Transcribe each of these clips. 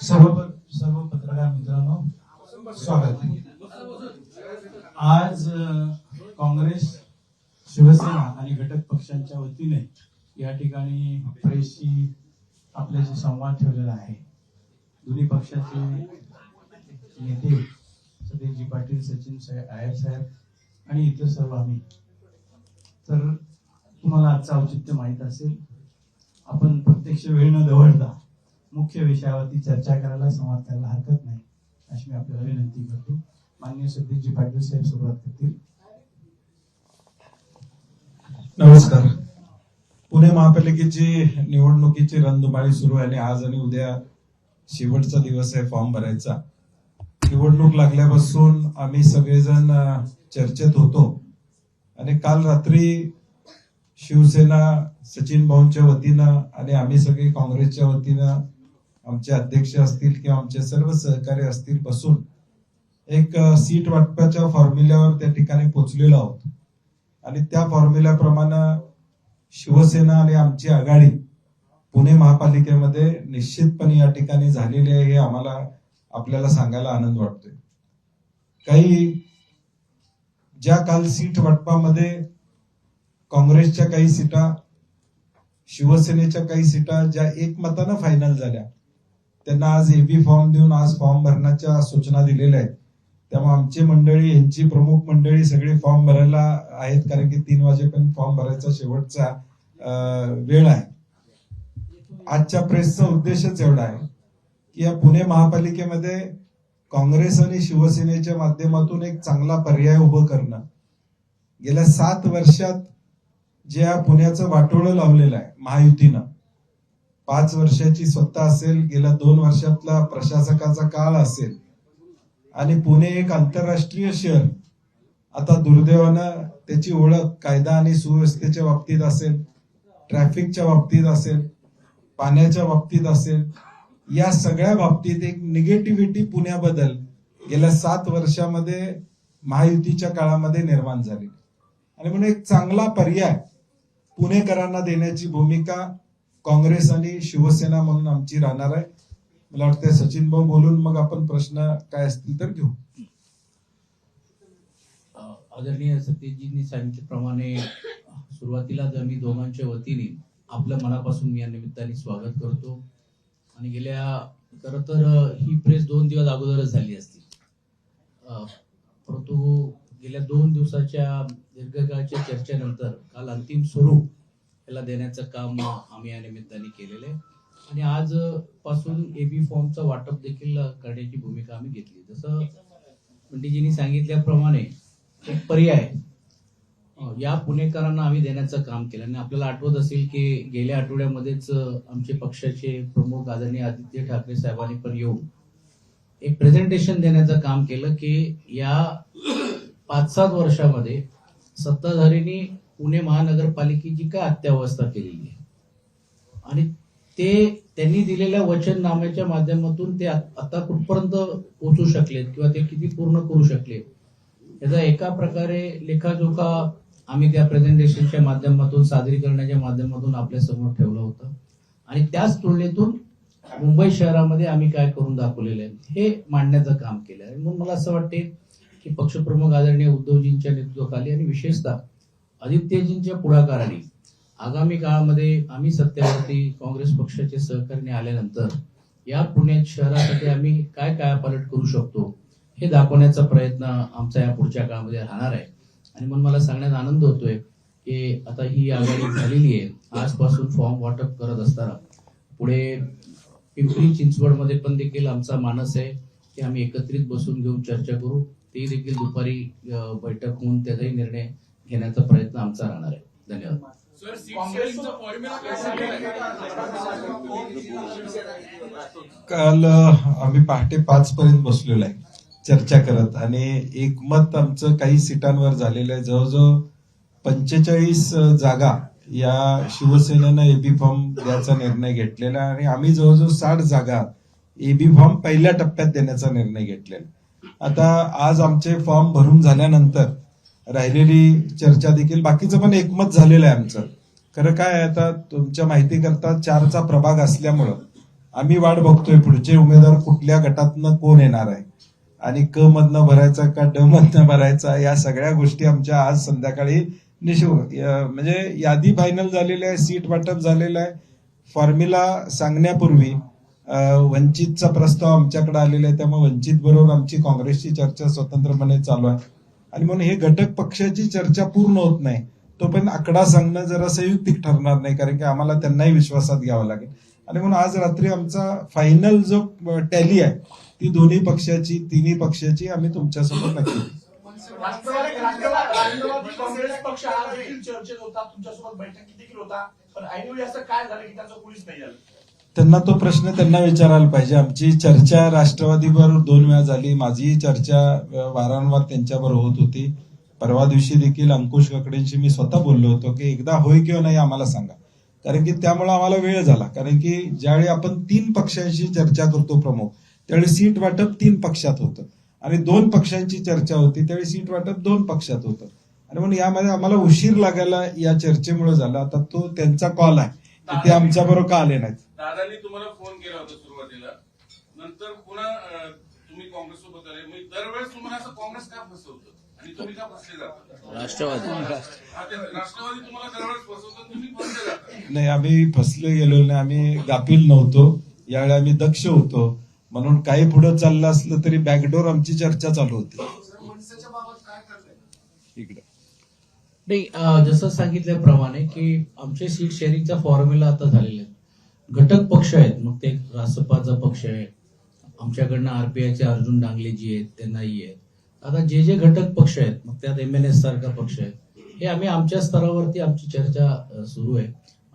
सर्व सर्व पत्रकार मित्रांनो स्वागत आज काँग्रेस शिवसेना आणि घटक पक्षांच्या वतीने या ठिकाणी प्रेसशी आपल्याशी संवाद ठेवलेला आहे दोन्ही पक्षाचे नेते सतीशजी पाटील सचिन साहेब आयर साहेब आणि इतर सर्व आम्ही. तर तुम्हाला आजचं औचित्य माहीत असेल आपण प्रत्यक्ष वेळ न दवडता मुख्य विषयावरती चर्चा करायला संवाद करायला हरकत नाही. अशी मी आपल्याला विनंती करतो. माननीय सतीशजी पाटील साहेब सुरुवात करतील. नमस्कार. पुणे महापालिकेची निवडणुकीची रणधुमाळी सुरू आहे आणि आज आणि उद्या शेवटचा दिवस आहे फॉर्म भरायचा. निवडणूक लागल्यापासून आम्ही सगळेजण चर्चेत होतो. आणि काल रात्री शिवसेना सचिन भाऊंच्या वतीनं आणि आम्ही सगळे काँग्रेसच्या वतीनं आमचे अध्यक्ष असतील किंवा आमचे सर्व सहकारी असतील बसून एक सीट वाटपाच्या फॉर्म्युल्यावर त्या ठिकाणी पोचलेलो आहोत. आणि त्या फॉर्म्युल्याप्रमाणे शिवसेना आणि आमची आघाडी पुणे महापालिकेमध्ये निश्चितपणे या ठिकाणी झालेली आहे हे आम्हाला आपल्याला सांगायला आनंद वाटतोय. काही ज्या काल सीट वाटपामध्ये काँग्रेसच्या काही सीटा शिवसेनेच्या काही सीटा ज्या एकमतानं फायनल झाल्या त्यांना आज एबी फॉर्म देऊन आज फॉर्म भरण्याच्या सूचना दिलेल्या आहेत. त्यामुळे आमची मंडळी यांची प्रमुख मंडळी सगळे फॉर्म भरायला आहेत कारण की तीन वाजेपर्यंत फॉर्म भरायचा शेवटचा वेळ आहे. आजच्या प्रेसचा उद्देशच एवढा आहे की या पुणे महापालिकेमध्ये काँग्रेस आणि शिवसेनेच्या माध्यमातून एक चांगला पर्याय उभं करणं. गेल्या सात वर्षात जे या पुण्याचं वाटोळं लावलेलं आहे महायुतीनं. पाच वर्षाची स्वतः असेल गेल्या दोन वर्षातला प्रशासकाचा काळ असेल. आणि पुणे एक आंतरराष्ट्रीय शहर. आता दुर्दैवानं त्याची ओळख कायदा आणि सुव्यवस्थेच्या बाबतीत असेल ट्रॅफिकच्या बाबतीत असेल पाण्याच्या बाबतीत असेल या सगळ्या बाबतीत एक निगेटिव्हिटी पुण्याबद्दल गेल्या सात वर्षामध्ये महायुतीच्या काळामध्ये निर्माण झाली. आणि म्हणून एक चांगला पर्याय पुणेकरांना देण्याची भूमिका काँग्रेस आणि शिवसेना म्हणून आमची राहणार आहे. मला वाटतं सचिन भाऊ बोलून मग आपण प्रश्न काय असतील तर घेऊ. आदरणीय सतीशजींनी सांगितल्याप्रमाणे सुरुवातीलाच आम्ही दोघांच्या वतीने आपल्या मनापासून मी या निमित्ताने स्वागत करतो. आणि गेल्या खरं तर ही प्रेस दोन दिवस अगोदरच झाली असती. परंतु गेल्या दोन दिवसाच्या दीर्घकाळच्या चर्चेनंतर काल अंतिम स्वरूप याला देण्याचं काम आम्ही या निमित्ताने केलेलं आहे. आणि आज पासून एबी फॉर्मचं वाटप देखील करण्याची भूमिका आम्ही घेतली. जसं पंडितजींनी सांगितल्याप्रमाणे एक पर्याय या पुणेकरांना आम्ही देण्याचं काम केलं. आणि आपल्याला आठवत असेल की गेल्या आठवड्यामध्येच आमचे पक्षाचे प्रमुख आदरणीय आदित्य ठाकरे साहेबांनी पण येऊन एक प्रेझेंटेशन देण्याचं काम केलं की या पाच सात वर्षामध्ये सत्ताधारींनी पुणे महानगरपालिकेची काय अत्यावस्था केलेली आहे? आणि ते त्यांनी दिलेल्या वचननाम्याच्या माध्यमातून ते आता कुठपर्यंत पोहोचू शकलेत किंवा ते किती पूर्ण करू शकले याचा एका प्रकारे लेखाजोखा आम्ही त्या प्रेझेंटेशनच्या माध्यमातून सादरीकरणाच्या माध्यमातून आपल्यासमोर ठेवलं होतं. आणि त्याच तुलनेतून मुंबई शहरामध्ये आम्ही काय करून दाखवलेलं आहे? हे मांडण्याचं काम केलं आहे. म्हणून मला असं वाटते की पक्षप्रमुख आदरणीय उद्धवजींच्या नेतृत्वाखाली आणि विशेषतः आदित्यजींच्या पुढाकाराने आगामी काळामध्ये आम्ही सत्तेवरती काँग्रेस पक्षाचे सहकार्य आल्यानंतर या पुणे शहरासाठी आम्ही काय काय पालट करू शकतो हे दाखवण्याचा प्रयत्न आमचा या पुढच्या काळामध्ये राहणार आहे. आणि म्हणून मला सांगण्यात आनंद होतोय की आता ही आघाडी झालेली आहे. आजपासून फॉर्म वाटप करत असताना पुढे पिंपरी चिंचवडमध्ये पण देखील आमचा मानस आहे की आम्ही एकत्रित बसून घेऊन चर्चा करू. ते देखील दुपारी बैठक होऊन त्याचाही निर्णय घेण्याचा प्रयत्न आमचा राहणार आहे. धन्यवाद. सर सीट शेअरिंगचा फॉर्म्युला कसा काल आम्ही पहाटे पाच पर्यंत बसलेलो आहे चर्चा करत. आणि एकमत आमचं काही सीटांवर झालेलं आहे. जवळजवळ पंचेचाळीस जागा या शिवसेनेनं एबी फॉर्म द्यायचा निर्णय घेतलेला आहे. आणि आम्ही जवळजवळ साठ जागा एबी फॉर्म पहिल्या टप्प्यात देण्याचा निर्णय घेतलेला आता आज आमचे फॉर्म भरून झाल्यानंतर राहिलेली चर्चा देखील बाकीचं पण एकमत झालेलं आहे आमचं. खरं काय आता तुमच्या माहिती करता चारचा प्रभाग असल्यामुळं आम्ही वाट बघतोय पुढचे उमेदवार कुठल्या गटातनं कोण येणार आहे? आणि क मधनं भरायचा का ड मधनं भरायचा या सगळ्या गोष्टी आमच्या आज संध्याकाळी निशो म्हणजे यादी फायनल झालेली आहे सीट वाटप झालेलं आहे. फॉर्म्युला सांगण्यापूर्वी वंचितचा प्रस्ताव आमच्याकडे आलेला आहे त्यामुळे वंचित बरोबर आमची काँग्रेसची चर्चा स्वतंत्रपणे चालू आहे. आणि म्हणून हे घटक पक्षाची चर्चा पूर्ण होत नाही तोपर्यंत आकडा सांगणं जरा संयुक्तिक ठरणार नाही कारण की आम्हाला त्यांनाही विश्वासात घ्यावं लागेल. आणि म्हणून आज रात्री आमचा फायनल जो टॅली आहे ती दोन्ही पक्षाची तिन्ही पक्षाची आम्ही तुमच्यासोबत नक्की चर्चेत होता तुमच्यासोबत होता? पण ऐनवेळी असं काय झालं की त्याचं कुणीच नाही झालं? त्यांना तो प्रश्न त्यांना विचारायला पाहिजे. आमची चर्चा राष्ट्रवादीवर दोन वेळा झाली. माझी चर्चा वारंवार त्यांच्यावर होत होती. परवा दिवशी देखील अंकुश काकडेंशी मी स्वतः बोललो होतो की एकदा होय किंवा नाही आम्हाला सांगा. कारण की त्यामुळे आम्हाला वेळ झाला. कारण की ज्यावेळी आपण तीन पक्षांशी चर्चा करतो प्रमुख त्यावेळी सीट वाटप तीन पक्षात होतं. आणि दोन पक्षांची चर्चा होती त्यावेळी सीट वाटप दोन पक्षात होतं. आणि म्हणून यामध्ये आम्हाला उशीर लागायला या चर्चेमुळे झाला. आता तो त्यांचा कॉल आहे. की ते आमच्या बरोबर का आले नाहीत? दादांनी तुम्हाला फोन केला होता सुरुवातीला. नंतर पुन्हा अं, तुम्ही काँग्रेस सोबत आले. म्हणजे दरवेळेस तुम्हाला असं काँग्रेस का फसवतं? आणि तुम्ही का फसले जाता? राष्ट्रवादी. हा, ते राष्ट्रवादी तुम्हाला दरवेळेस फसवतं आणि तुम्ही फसले जाता. नाही आम्ही फसले गेलो नाही. आम्ही गाफील नव्हतो. यावेळी आम्ही दक्ष होतो. म्हणून काही पुढे चाललं असलं तरी बॅकडोर आमची चर्चा चालू होती इकडे नाही जसं सांगितल्याप्रमाणे की आमचे सीट शेअरिंगचा फॉर्म्युला आता झालेले आहेत. घटक पक्ष आहेत मग ते रासपाचा पक्ष आहे आमच्याकडनं आरपीआयचे अर्जुन डांगले जी आहेत ते नाही आहेत. आता जे जे घटक पक्ष आहेत मग त्यात एम एन एस सारखा पक्ष आहे. हे आम्ही आमच्या स्तरावरती आमची चर्चा सुरू आहे.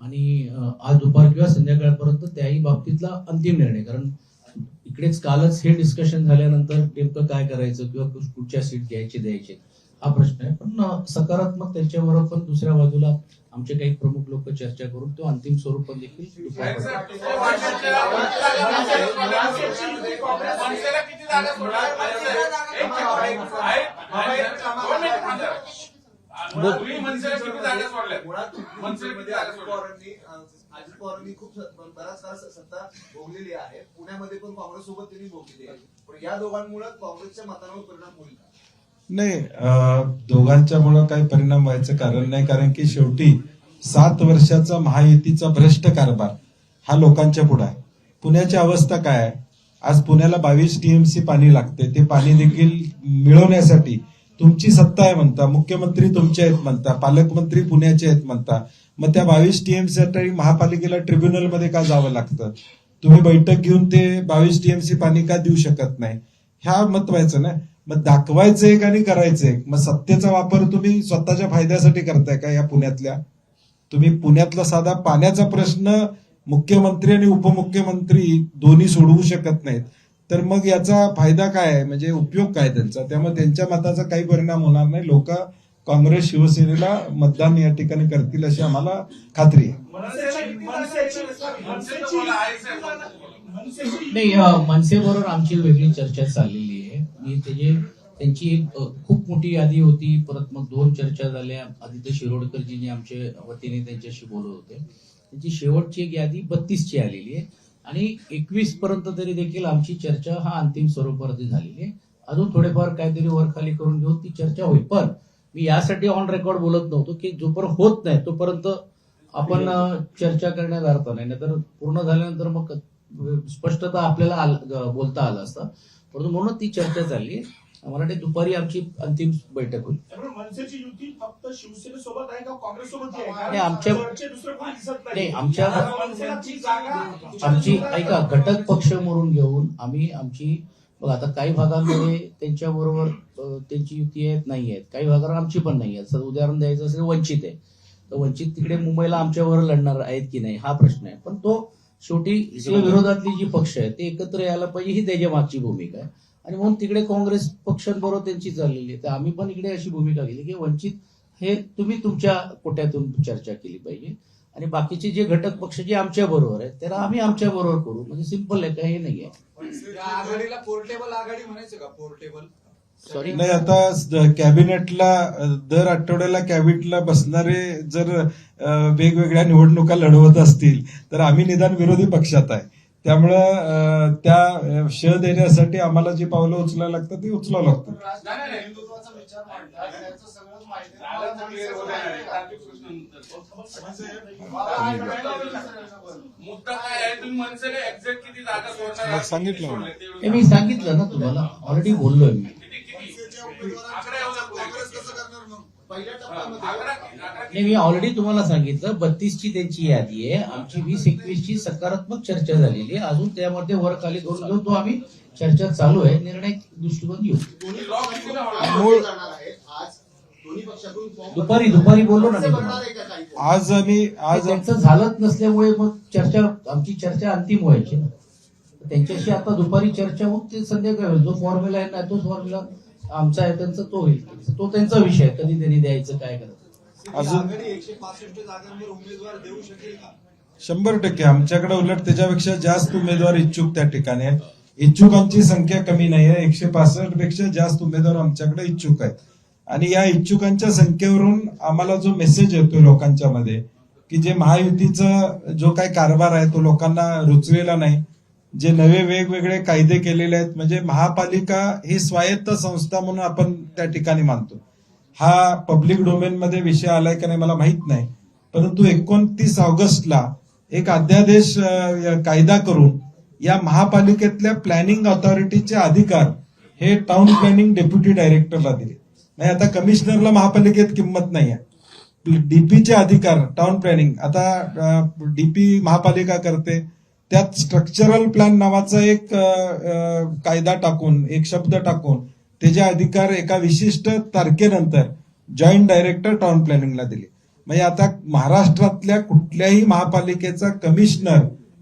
आणि आज दुपार किंवा संध्याकाळपर्यंत त्याही बाबतीतला अंतिम निर्णय कारण इकडेच कालच हे डिस्कशन झाल्यानंतर नेमकं काय करायचं किंवा कुठच्या सीट घ्यायची द्यायचे. हा प्रश्न आहे. पण सकारात्मक त्यांच्याबरोबर पण दुसऱ्या बाजूला आमचे काही प्रमुख लोक चर्चा करून तो अंतिम स्वरूप पण देखील जागा अजित पवारांनी अं, अजित पवारांनी खूप बराच काळ सत्ता भोगलेली आहे. पुण्यामध्ये पण काँग्रेस सोबत त्यांनी भोगलेली आहे. पण या दोघांमुळे काँग्रेसच्या मतांवर परिणाम होईल का? नाही दोघांच्या दोघांच्यामुळं काही परिणाम व्हायचं कारण नाही. कारण की शेवटी सात वर्षाचा महायुतीचा भ्रष्ट कारभार हा लोकांच्या पुढे आहे. पुण्याची अवस्था काय आहे? आज पुण्याला बावीस टीएमसी पाणी लागते. ते पाणी देखील मिळवण्यासाठी तुमची सत्ता आहे म्हणता मुख्यमंत्री तुमचे आहेत म्हणता पालकमंत्री पुण्याचे आहेत म्हणता. मग त्या बावीस टीएमसी साठी महापालिकेला ट्रिब्युनलमध्ये का जावं लागतं? तुम्ही बैठक घेऊन ते बावीस टीएमसी पाणी का देऊ शकत नाही? ह्या मत व्हायचं ना. मग दाखवायचं एक आणि करायचं एक. मग सत्तेचा वापर तुम्ही स्वतःच्या फायद्यासाठी करताय का या पुण्यातल्या? तुम्ही पुण्यातला साधा पाण्याचा प्रश्न मुख्यमंत्री आणि उपमुख्यमंत्री दोन्ही सोडवू शकत नाहीत. तर मग याचा फायदा काय आहे? म्हणजे उपयोग काय त्यांचा? त्यामुळे त्यांच्या मताचा काही परिणाम होणार नाही. लोक काँग्रेस शिवसेनेला मतदान या ठिकाणी करतील अशी आम्हाला खात्री आहे. नाही मनसेबरोबर आमची वेगळी चर्चा चाललेली आहे त्याचे त्यांची एक खूप मोठी यादी होती. परत मग दोन चर्चा झाल्या. आदित्य शिरोडकरजींनी आमच्या वतीने त्यांच्याशी बोलत होते. त्यांची शेवटची एक यादी बत्तीसची आलेली आहे. आणि एकवीस पर्यंत तरी देखील आमची चर्चा हा अंतिम स्वरूपावरती झालेली आहे. अजून थोडेफार काहीतरी वर खाली करून घेऊन ती चर्चा होईल. पण मी यासाठी ऑन रेकॉर्ड बोलत नव्हतो की जोपर्यंत होत नाही तोपर्यंत आपण चर्चा करण्यात अर्थ नाही. नाहीतर पूर्ण झाल्यानंतर मग स्पष्टता आपल्याला बोलता आलं असतं. परंतु म्हणून ती चर्चा चालली मला वाटते दुपारी आमची अंतिम बैठक होईल. त्यामुळे मनसेची युती फक्त शिवसेनेसोबत आहे का काँग्रेस सोबत नाही, आमच्या- नाही, आमच्या- आमची ऐका घटक पक्ष म्हणून घेऊन आम्ही आमची बघ आता काही भागांमध्ये त्यांच्या बरोबर त्यांची युती आहेत नाही आहेत. काही भागावर आमची पण नाही आहे जर उदाहरण द्यायचं असेल वंचित आहे. तर वंचित तिकडे मुंबईला आमच्यावर लढणार आहेत की नाही हा प्रश्न आहे. पण तो शेवटी विरोधातली जी पक्ष आहेत ते एकत्र यायला पाहिजे ही त्याच्या मागची भूमिका आहे. आणि म्हणून तिकडे काँग्रेस पक्षांबरोबर त्यांची चाललेली आहे. तर आम्ही पण इकडे अशी भूमिका घेतली की वंचित हे तुम्ही तुमच्या कोट्यातून चर्चा केली पाहिजे. आणि बाकीचे जे घटक पक्ष जे आमच्या बरोबर आहेत त्याला आम्ही आमच्या बरोबर करू. म्हणजे सिंपल आहे काही नाही आहे आघाडीला पोर्टेबल आघाडी म्हणायचं का? पोर्टेबल सॉरी नाही आता कॅबिनेटला दर आठवड्याला कॅबिनेटला बसणारे जर वेगवेगळ्या निवडणुका लढवत असतील तर आम्ही निदान विरोधी पक्षात आहे त्यामुळं त्या श देण्यासाठी आम्हाला जी पावलं उचलायला लागतात ती उचलावं लागतात नाही, नाही, नाही. हिंदुत्वाचा विचार मांडला त्याचं सगळं माहिती झालं तर clear होत आहे. ट्रॅफिक प्रश्न नंतर. मुद्दा काय आहे तुम्ही मनसेने एक्झॅक्ट किती जागा सोडणार मग सांगितलं किती मला. सोडल्या ते हे मी सांगितलं ना तुम्हाला ऑलरेडी बोललोय मी नाही मी ऑलरेडी तुम्हाला सांगितलं बत्तीसची त्यांची यादी आहे. आमची वीस एकवीस ची सकारात्मक चर्चा झालेली आहे. अजून त्यामध्ये वर खाली करून घेऊन तो आम्ही चर्चा चालू आहे. निर्णय दृष्टिकोन घेऊ. दुपारी दुपारी बोललो ना? आज आणि आज त्यांचं झालंच नसल्यामुळे मग चर्चा आमची चर्चा अंतिम व्हायची ना. त्यांच्याशी आता दुपारी चर्चा होऊन ते संध्याकाळी जो फॉर्म्युला आहे ना तोच फॉर्म्युला आमचा आहे त्यांचा तो होईल. तो त्यांचा विषय. कधी त्यांनी द्यायचं काय करायचं. अजून एकशे पासष्ट जागांवर उमेदवार देऊ शकेल का? शंभर टक्के. आमच्याकडे उलट त्याच्यापेक्षा जास्त उमेदवार इच्छुक त्या ठिकाणी आहेत. इच्छुकांची संख्या कमी नाही आहे. एकशे पासष्टपेक्षा जास्त उमेदवार आमच्याकडे इच्छुक आहेत. आणि या इच्छुकांच्या संख्येवरून आम्हाला जो मेसेज येतो लोकांच्या मध्ये की जे महायुतीचा जो काही कारभार आहे तो लोकांना रुचलेला नाही. जे नवे वेगवेगळे कायदे केलेले आहेत म्हणजे महापालिका ही स्वायत्त संस्था म्हणून आपण त्या ठिकाणी मानतो. हा पब्लिक डोमेन मध्ये विषय आलाय का नाही मला माहीत नाही. परंतु एकोणतीस ऑगस्टला एक अध्यादेश कायदा करून या महापालिकेतल्या प्लॅनिंग ऑथॉरिटीचे अधिकार हे टाउन प्लॅनिंग डेप्युटी डायरेक्टरला दिले. नाही आता कमिशनरला महापालिकेत किंमत नाही आहे डीपीचे अधिकार टाउन प्लॅनिंग आता डीपी महापालिका करते. त्यात स्ट्रक्चरल प्लॅन नावाचा एक कायदा टाकून एक शब्द टाकून त्याचे अधिकार एका विशिष्ट तारखेनंतर जॉईंट डायरेक्टर टाउन प्लॅनिंगला दिले. म्हणजे आता महाराष्ट्रातल्या कुठल्याही महापालिकेचा कमिशनर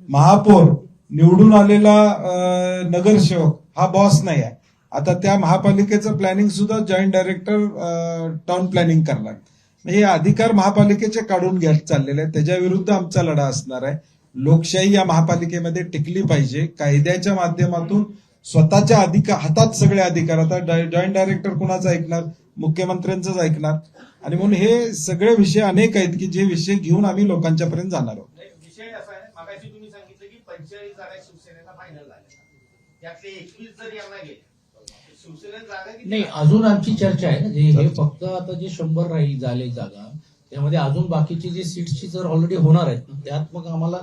महापौर निवडून आलेला नगरसेवक हा बॉस नाही आहे. आता त्या महापालिकेचं प्लॅनिंग सुद्धा जॉईंट डायरेक्टर टाउन प्लॅनिंग करणार. म्हणजे हे अधिकार महापालिकेचे काढून घ्यायला चाललेले आहेत. त्याच्या विरुद्ध आमचा लढा असणार आहे. लोकशाही या महापालिकेमध्ये टिकली पाहिजे. कायद्याच्या माध्यमातून स्वतःच्या अधिकार हातात सगळे अधिकार. आता जॉईंट डायरेक्टर कुणाचं ऐकणार? मुख्यमंत्र्यांचंच ऐकणार. आणि म्हणून हे सगळे विषय अनेक आहेत की जे विषय घेऊन आम्ही लोकांच्या पर्यंत जाणार आहोत. नाही? अजून आमची चर्चा आहे ना. जे हे फक्त आता जे शंभर राहील झाले जागा त्यामध्ये अजून बाकीची जी सीट्सची जर ऑलरेडी होणार आहेत ना, त्यात मग आम्हाला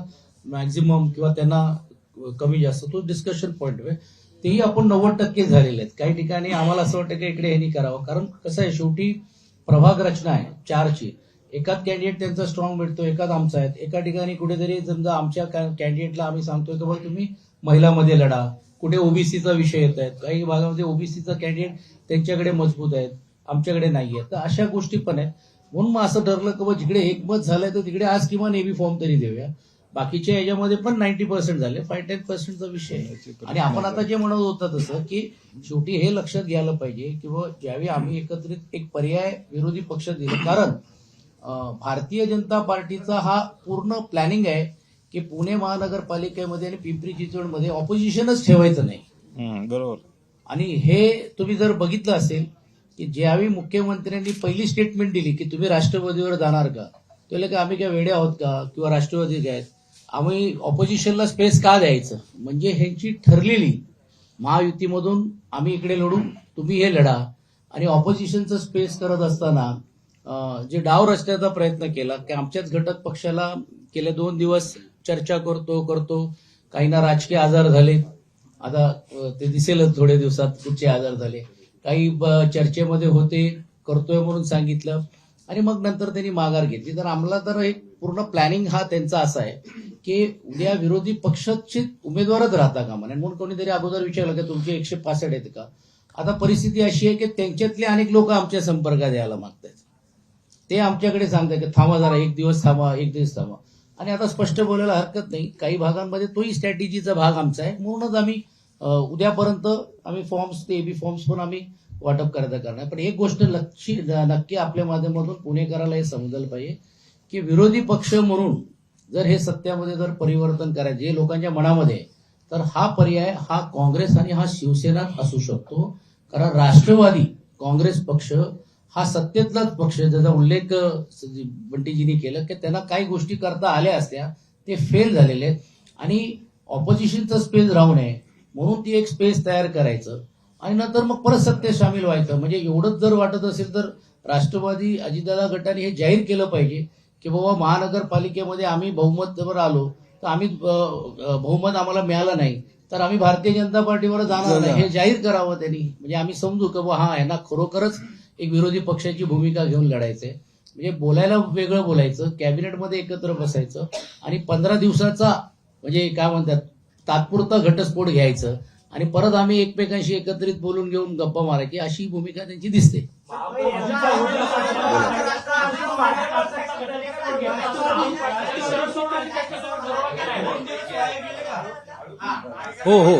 मॅक्झिमम किंवा त्यांना कमी जास्त तो डिस्कशन पॉईंट आहे तेही आपण नव्वद टक्के झालेले आहेत. काही ठिकाणी आम्हाला असं वाटतं की इकडे ह्यांनी करावं. कारण कसं आहे शेवटी प्रभाग रचना आहे चारची. एकाच कॅन्डिडेट त्यांचा स्ट्रॉंग मिळतो एकाच आमचा आहे. एका ठिकाणी कुठेतरी समजा आमच्या कॅन्डिडेटला आम्ही सांगतोय की बाबा तुम्ही महिलामध्ये लढा. कुठे ओबीसीचा विषय येत आहेत. काही भागामध्ये ओबीसीचा कॅन्डिडेट त्यांच्याकडे मजबूत आहेत आमच्याकडे नाही आहेत. तर अशा गोष्टी पण आहेत. म्हणून मग असं ठरलं की जिकडे एकमत झालंय तर तिकडे आज किमान एबी फॉर्म तरी देऊया. बाकीच्या याच्यामध्ये पण नाईन्टी पर्सेंट झाले. फाय टेन पर्सेंटचा विषय आहे. आणि आपण आता जे म्हणत होतं तसं की शेवटी हे लक्षात घ्यायला पाहिजे की बाबा ज्यावेळी आम्ही एकत्रित एक पर्याय विरोधी पक्ष दिले. कारण भारतीय जनता पार्टीचा हा पूर्ण प्लॅनिंग आहे की पुणे महानगरपालिकेमध्ये आणि पिंपरी चिंचवडमध्ये ऑपोजिशनच ठेवायचं नाही. बरोबर. आणि हे तुम्ही जर बघितलं असेल की ज्यावेळी मुख्यमंत्र्यांनी पहिली स्टेटमेंट दिली की तुम्ही राष्ट्रवादीवर जाणार का? त्याला की आम्ही काय वेडे आहोत का? किंवा राष्ट्रवादी काय? आम्ही ऑपोजिशनला स्पेस का द्यायचं? म्हणजे ह्यांची ठरलेली महायुतीमधून आम्ही इकडे लढू तुम्ही हे लढा. आणि ऑपोजिशनचं स्पेस करत असताना जे डाव रचण्याचा प्रयत्न केला की आमच्याच घटक पक्षाला गेले दोन दिवस चर्चा करतो करतो. काहींना राजकीय आजार झाले. आता ते दिसेलच थोड्या दिवसात कुठचे आजार झाले. काही चर्चेमध्ये होते करतोय म्हणून सांगितलं. आणि मग नंतर त्यांनी माघार घेतली. तर आम्हाला तर एक पूर्ण प्लॅनिंग हा त्यांचा असा आहे की उद्या विरोधी पक्षाचे उमेदवारच राहता का नये. म्हणून कोणीतरी अगोदर विचारलं की तुमचे एकशे पासष्ट आहेत का? आता परिस्थिती अशी आहे की त्यांच्यातले अनेक लोक आमच्या संपर्कात यायला मागतात ते आमच्याकडे सांगतात की थांबा जरा एक दिवस थांबा एक दिवस थांबा. आणि आता स्पष्ट बोलायला हरकत नाही. काही भागांमध्ये तोही स्ट्रॅटेजीचा भाग आमचा आहे. म्हणूनच आम्ही उद्यापर्यंत आम्ही फॉर्म्स ते बी फॉर्म्स पण आम्ही वाटप करायचा करणार पण एक गोष्ट लक्षी नक्की आपल्या माध्यमातून पुणेकराला हे समजायला पाहिजे की विरोधी पक्ष म्हणून जर हे सत्यामध्ये जर परिवर्तन करायचे जे लोकांच्या मनामध्ये तर हा पर्याय हा काँग्रेस आणि हा शिवसेना असू शकतो. कारण राष्ट्रवादी काँग्रेस पक्ष हा सत्तेतलाच पक्ष ज्याचा उल्लेख बंटीजींनी केला की त्यांना काही गोष्टी करता आल्या असत्या ते फेल झालेले आहेत. आणि ऑपोजिशनचं स्पेस राहू नये. म्हणून ती एक स्पेस तयार करायचं. आणि नंतर मग परत सत्तेत सामील व्हायचं. म्हणजे एवढंच जर वाटत असेल तर राष्ट्रवादी अजितदादा गटाने हे जाहीर केलं पाहिजे की बाबा महानगरपालिकेमध्ये आम्ही बहुमतवर आलो तर आम्ही बहुमत आम्हाला मिळालं नाही तर आम्ही भारतीय जनता पार्टीवर जाणार नाही. हे जाहीर करावं त्यांनी. म्हणजे आम्ही समजू की बुवा हा यांना खरोखरच एक विरोधी पक्षाची भूमिका घेऊन लढायचंय. म्हणजे बोलायला वेगळं बोलायचं कॅबिनेटमध्ये एकत्र बसायचं आणि पंधरा दिवसाचा म्हणजे काय म्हणतात तात्पुरता घटस्फोट घ्यायचं आणि परत आम्ही एकमेकांशी एकत्रित बोलून घेऊन गप्पा मारायची अशी भूमिका त्यांची दिसते. हो हो.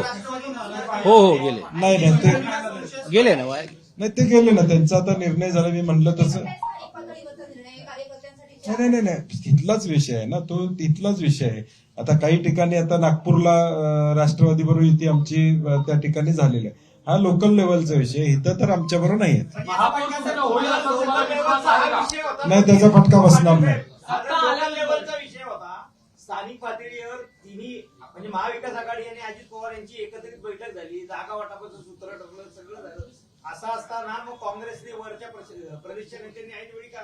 हो हो गेले. नाही नाही ते गेले ना वाया नाही ते गेले ना त्यांचा आता निर्णय झाला मी म्हणलं तसं. नाही नाही नाही. तिथलाच विषय आहे ना तो तिथलाच विषय आहे. आता काही ठिकाणी आता नागपूरला राष्ट्रवादी बरोबर युती आमची त्या ठिकाणी झालेली आहे. हा लोकल लेवलचा विषय. इथं तर आमच्या बरोबर नाही आहेत महापालिकेचा होईल असा तुम्हाला विश्वास आहे का? नाही त्याचा फटका बसणार नाही. आता लोकल लेवलचा विषय होता. स्थानिक पातळीवर तिन्ही म्हणजे महाविकास आघाडी आणि अजित पवार यांची एकत्रित बैठक झाली. जागा वाटापाचं सूत्र ठरलं सगळं झालं. असं असताना मग काँग्रेसने वरच्या प्रदेशच्या नेत्यांनी ऐनवेळी का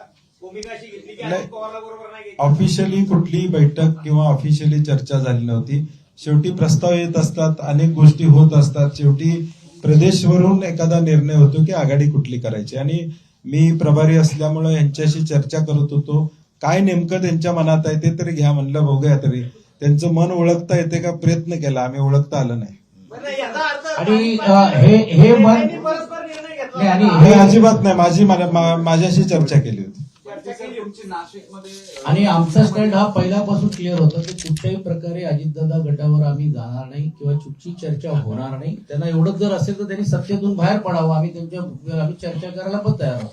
ऑफिशियली कुठलीही बैठक किंवा ऑफिशियली चर्चा झाली नव्हती. शेवटी प्रस्ताव येत असतात अनेक गोष्टी होत असतात. शेवटी प्रदेशवरून एखादा निर्णय होतो की आघाडी कुठली करायची. आणि मी प्रभारी असल्यामुळे यांच्याशी चर्चा करत होतो. काय नेमकं त्यांच्या मनात आहे ते तरी घ्या म्हणलं बघूया तरी. त्यांचं मन ओळखता येते का? प्रयत्न केला. आम्ही ओळखता आलं नाही. आणि, हे- हे मन- त्यांनी परस्पर निर्णय घेतला. नाही, आणि. हे अजिबात नाही. माझी माझ्याशी चर्चा केली होती. आणि आमचा स्टँड हा पहिल्यापासून क्लिअर होता की कुठल्याही प्रकारे अजितदादा गटावर आम्ही जाणार नाही किंवा चुकीची चर्चा होणार नाही. त्यांना एवढंच जर असेल तर त्यांनी सत्तेतून बाहेर पडावं. आम्ही त्यांच्या आम्ही चर्चा करायला पण तयार आहोत.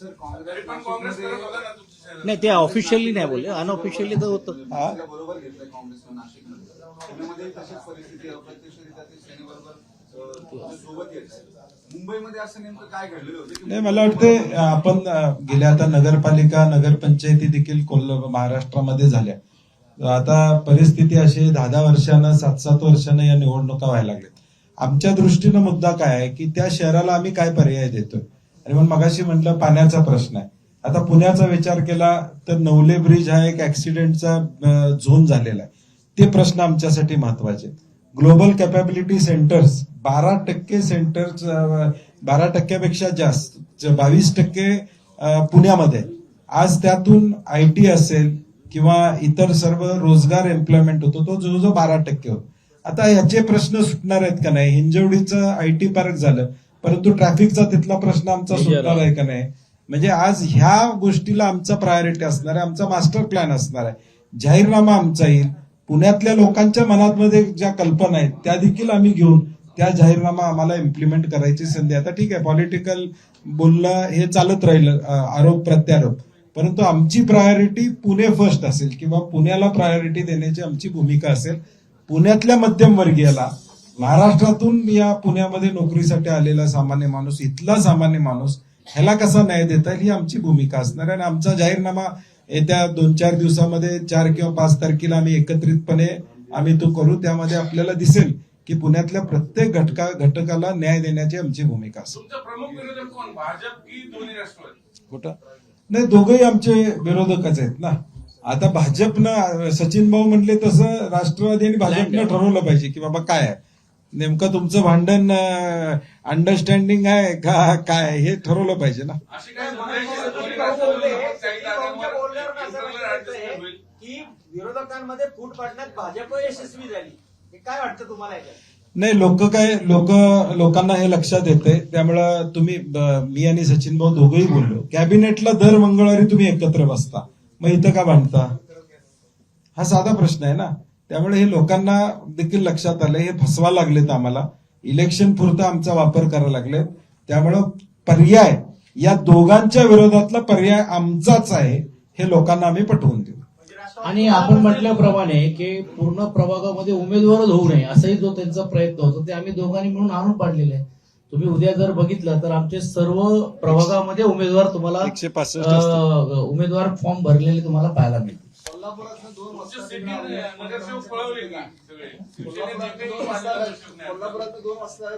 सर तरी काँग्रेस पण काँग्रेस करत होता ना तुमची शहरात. नाही ते ऑफिशियली नाही बोलले. अनऑफिशियली तर होतं. हा? बरोबर मुंबईमध्ये असं नेमकं काय घडलेलं होतं नाही मला वाटते आपण गेल्या आता नगरपालिका नगरपंचायती देखील कोल्हा महाराष्ट्रामध्ये झाल्या. आता परिस्थिती अशी दहा दहा वर्षानं सात सात वर्षानं या निवडणुका व्हायला लागल्या आमच्या दृष्टीनं मुद्दा काय आहे की त्या शहराला आम्ही काय पर्याय देतोय? आणि मग मगाशी म्हटलं पाण्याचा प्रश्न आहे. आता पुण्याचा विचार केला तर नवले ब्रिज हा एक ऍक्सिडेंटचा झोन झालेला आहे. ते प्रश्न आमच्यासाठी महत्त्वाचे ग्लोबल कॅपॅबिलिटी सेंटर्स बारा टक्के सेंटर्स बारा टक्क्यापेक्षा जास्त बावीस टक्के पुण्यामध्ये. आज त्यातून आय टी असेल किंवा इतर सर्व रोजगार एम्प्लॉयमेंट होतो तो जवळजवळ बारा टक्के होतो. आता याचे प्रश्न सुटणार आहेत का नाही? हिंजवडीचं आय टी पार्क झालं परंतु ट्रॅफिकचा तिथला प्रश्न आमचा सुटणार आहे का नाही? म्हणजे आज ह्या गोष्टीला आमचा प्रायोरिटी असणार आहे आमचा मास्टर प्लॅन असणार आहे. जाहीरनामा आमचा येईल. पुण्यातल्या लोकांच्या मनातमध्ये ज्या कल्पना आहेत त्या देखील आम्ही घेऊन त्या जाहीरनामा आम्हाला इम्प्लिमेंट करायची संधी. आता ठीक आहे पॉलिटिकल बोलणं हे चालत राहिलं आरोप प्रत्यारोप. परंतु आमची प्रायोरिटी पुणे फर्स्ट असेल किंवा पुण्याला प्रायोरिटी देण्याची आमची भूमिका असेल पुण्यातल्या मध्यमवर्गीयाला महाराष्ट्रातून या पुण्यामध्ये नोकरीसाठी आलेला सामान्य माणूस इथला सामान्य माणूस ह्याला कसा न्याय देता येईल ही आमची भूमिका असणार आहे. आणि आमचा जाहीरनामा येत्या दोन चार दिवसामध्ये चार किंवा पाच तारखेला आम्ही एकत्रितपणे आम्ही तो करू. त्यामध्ये आपल्याला दिसेल की पुण्यातल्या प्रत्येक घटका घटकाला न्याय देण्याची आमची भूमिका असेल तुमचा प्रमुख विरोधक कोण? भाजप की दोन्ही राष्ट्रवादी? कुठं? नाही दोघंही आमचे विरोधकच आहेत ना. आता भाजपनं सचिन भाऊ म्हणले तसं राष्ट्रवादी आणि भाजपनं ठरवलं पाहिजे की बाबा काय आहे? नेमकं तुमचं भांडण अंडरस्टँडिंग आहे का काय हे ठरवलं पाहिजे ना. विरोधकांमध्ये फूट पाडण्यात भाजप यशस्वी झाली. काय वाटतं तुम्हाला नाही लोक काय लोक लोकांना हे लक्षात येते त्यामुळं तुम्ही मी आणि सचिन भाऊ दोघंही बोललो. कॅबिनेटला दर मंगळवारी तुम्ही एकत्र बसता. मग इथं का भांडता हा साधा प्रश्न आहे ना. त्यामुळे हे लोकांना देखील लक्षात आलं. हे फसवा लागलेत आम्हाला. इलेक्शन पुरता आमचा वापर करायला लागले त्यामुळं पर्याय या दोघांच्या विरोधातला पर्याय आमचाच आहे. हे लोकांना आम्ही पटवून देऊ. आणि आपण म्हटल्याप्रमाणे की पूर्ण प्रभागामध्ये उमेदवारच होऊ नये असाही जो त्यांचा प्रयत्न होता ते आम्ही दोघांनी मिळून आणून पाडलेला आहे. तुम्ही उद्या जर बघितलं तर आमचे सर्व प्रभागामध्ये उमेदवार तुम्हाला उमेदवार फॉर्म भरलेले तुम्हाला पाहायला मिळतील. कोल्हापुरातनं दोन वाजता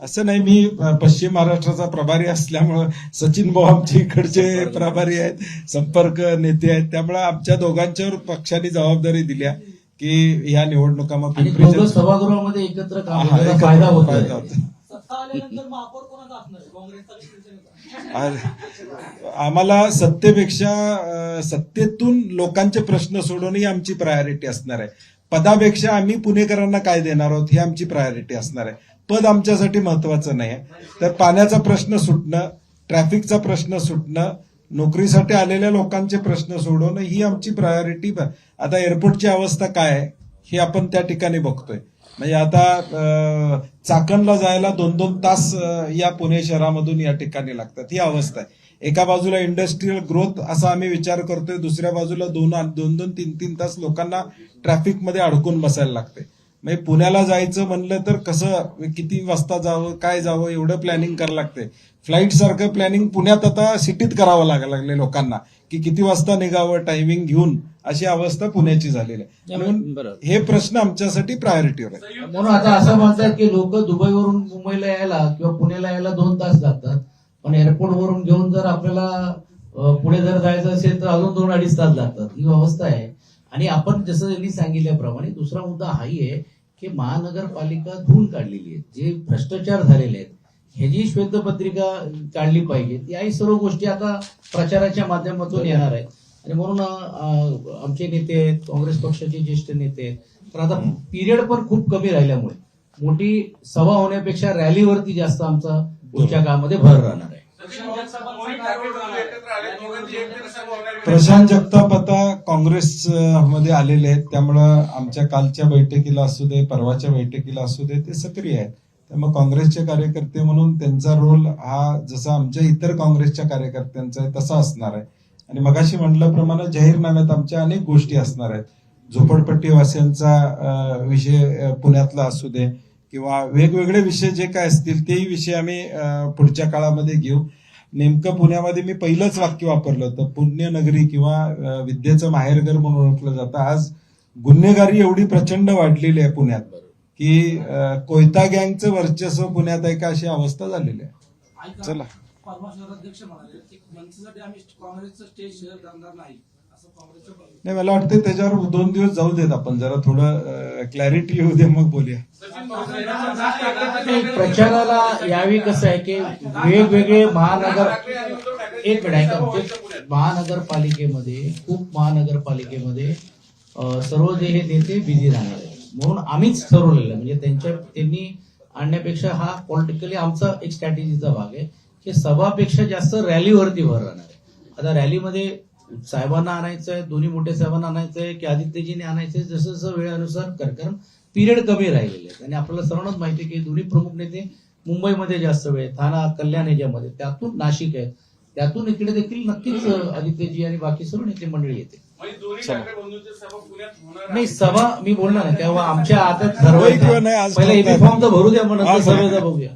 असं नाही मी पश्चिम महाराष्ट्राचा प्रभारी असल्यामुळं सचिन भाऊ आमच्या इकडचे प्रभारी आहेत संपर्क नेते आहेत. त्यामुळे आमच्या दोघांच्यावर पक्षाने जबाबदारी दिल्या की या निवडणुका मग सभागृहामध्ये एकत्र फायदा होतो आम्हाला सत्तेपेक्षा सत्तेतून लोकांचे प्रश्न सोडवणं ही आमची प्रायोरिटी असणार आहे. पदापेक्षा आम्ही पुणेकरांना काय देणार आहोत ही आमची प्रायोरिटी असणार आहे. पद आमच्यासाठी महत्वाचं नाही आहे तर पाण्याचा प्रश्न सुटणं ट्रॅफिकचा प्रश्न सुटणं नोकरीसाठी आलेल्या लोकांचे प्रश्न सोडवणं ही आमची प्रायोरिटी आता एअरपोर्टची अवस्था काय आहे हे आपण त्या ठिकाणी बघतोय. म्हणजे आता चाकणला जायला दोन दोन तास या पुणे शहरामधून या ठिकाणी लागतात. ही अवस्था आहे. एका बाजूला इंडस्ट्रीयल ग्रोथ असा आम्ही विचार करतोय दुसऱ्या बाजूला दोन दोन दोन तीन तीन तास लोकांना ट्रॅफिकमध्ये अडकून बसायला लागते म्हणजे पुण्याला जायचं म्हणलं तर कसं किती वाजता जावं काय जावं एवढं प्लॅनिंग करावं लागते फ्लाईट सारखं प्लॅनिंग पुण्यात आता सिटीत करावं लागायला लागले लोकांना की किती वाजता निघावं टायमिंग घेऊन अशी अवस्था पुण्याची झालेली आहे. म्हणून. हे प्रश्न आमच्यासाठी प्रायोरिटीवर आहे. म्हणून आता असं म्हणतात की लोक दुबईवरून मुंबईला यायला किंवा पुण्याला यायला दोन तास लागतात पण एअरपोर्ट वरून घेऊन जर आपल्याला पुढे जर जायचं असेल तर अजून दोन अडीच तास लागतात ही अवस्था आहे. आणि आपण जसं त्यांनी सांगितल्याप्रमाणे दुसरा मुद्दा हाही आहे की महानगरपालिका धुवून काढलेली आहे. जे भ्रष्टाचार झालेले आहेत ह्याची श्वेतपत्रिका काढली पाहिजे याही सर्व गोष्टी आता प्रचाराच्या माध्यमातून येणार आहेत. आणि म्हणून आमचे नेते आहेत काँग्रेस पक्षाचे ज्येष्ठ नेते आहेत. तर आता पिरियड पण खूप कमी राहिल्यामुळे मोठी सभा होण्यापेक्षा रॅलीवरती जास्त आमचा पुढच्या काळामध्ये भर राहणार आहे. प्रशांत जगताप आता काँग्रेस मध्ये आलेले आहेत. त्यामुळं आमच्या कालच्या बैठकीला असू दे परवाच्या बैठकीला असू दे ते सक्रिय आहेत. त्यामुळे काँग्रेसचे कार्यकर्ते म्हणून त्यांचा रोल हा जसा आमच्या इतर काँग्रेसच्या कार्यकर्त्यांचा आहे तसा असणार आहे. आणि मगाशी म्हटल्याप्रमाणे जाहीरनाम्यात आमच्या अनेक गोष्टी असणार आहेत. झोपडपट्टी वासियांचा अं, विषय पुण्यातला असू दे किंवा वेगवेगळे विषय जे काय असतील तेही विषय आम्ही पुढच्या काळामध्ये घेऊ. नेमकं पुण्यामध्ये मी पहिलंच वाक्य वापरलं होतं पुण्यनगरी किंवा विद्येचं माहेरघर म्हणून ओळखलं जातं. आज गुन्हेगारी एवढी प्रचंड वाढलेली आहे पुण्यात की कोयता गँगचं वर्चस्व पुण्यात आहे का अशी अवस्था झालेली आहे. चला. परवा शहराध्यक्ष म्हणाले आम्ही काँग्रेसचं स्टेज शेअर करणार नाही. नाही मला वाटतं त्याच्यावर दोन दिवस जाऊ देत आपण. जरा थोडं क्लॅरिटी येऊ दे मग बोलूया. प्रचाराला यावी कसं आहे की वेगवेगळे महानगर एक म्हणजे महानगरपालिकेमध्ये खूप महानगरपालिकेमध्ये सर्व जे हे नेते बिझी राहणार म्हणून आम्हीच ठरवलेलं म्हणजे त्यांच्या त्यांनी आणण्यापेक्षा हा पॉलिटिकली आमचा एक स्ट्रॅटेजीचा भाग आहे की सभापेक्षा जास्त रॅलीवरती भर राहणार आहे. आता रॅलीमध्ये साहेबांना आणायचं आहे दोन्ही मोठ्या साहेबांना आणायचं आहे की आदित्यजीने आणायचं आहे जसं जसं वेळेनुसार कर कारण पिरियड कमी राहिलेले आहेत. आणि आपल्याला सर्वांनाच माहिती आहे की दोन्ही प्रमुख नेते मुंबईमध्ये जास्त वेळ ठाणा कल्याण याच्यामध्ये. त्यातून नाशिक आहे त्यातून इकडे देखील नक्कीच आदित्यजी आणि बाकी सर्व नेते मंडळी येते नाही. सभा मी बोलणार ना तेव्हा आमच्या आता नाही, ठरवायचं. पहिला ठरवतात. एबी फॉर्म तर भरू द्या हा, हा. सर्वेचा बघूया.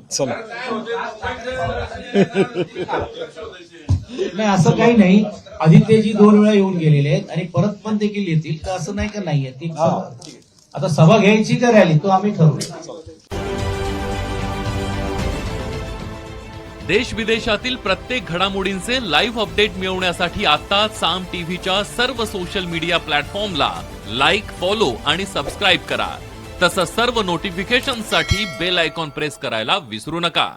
नाही असं काही नाही. आदित्यजी दोन वेळा येऊन गेलेले आहेत आणि परत पण देखील येतील का असं नाही का नाही सभा- आता सभा घ्यायची का रॅली तो आम्ही ठरवू. देश विदेशातील प्रत्येक घडामोडींचे लाईव्ह अपडेट मिळवण्यासाठी आता साम टीव्हीच्या सर्व सोशल मीडिया प्लॅटफॉर्मला लाईक फॉलो आणि सबस्क्राईब करा. तसंच सर्व नोटिफिकेशनसाठी बेल आयकॉन प्रेस करायला विसरू नका.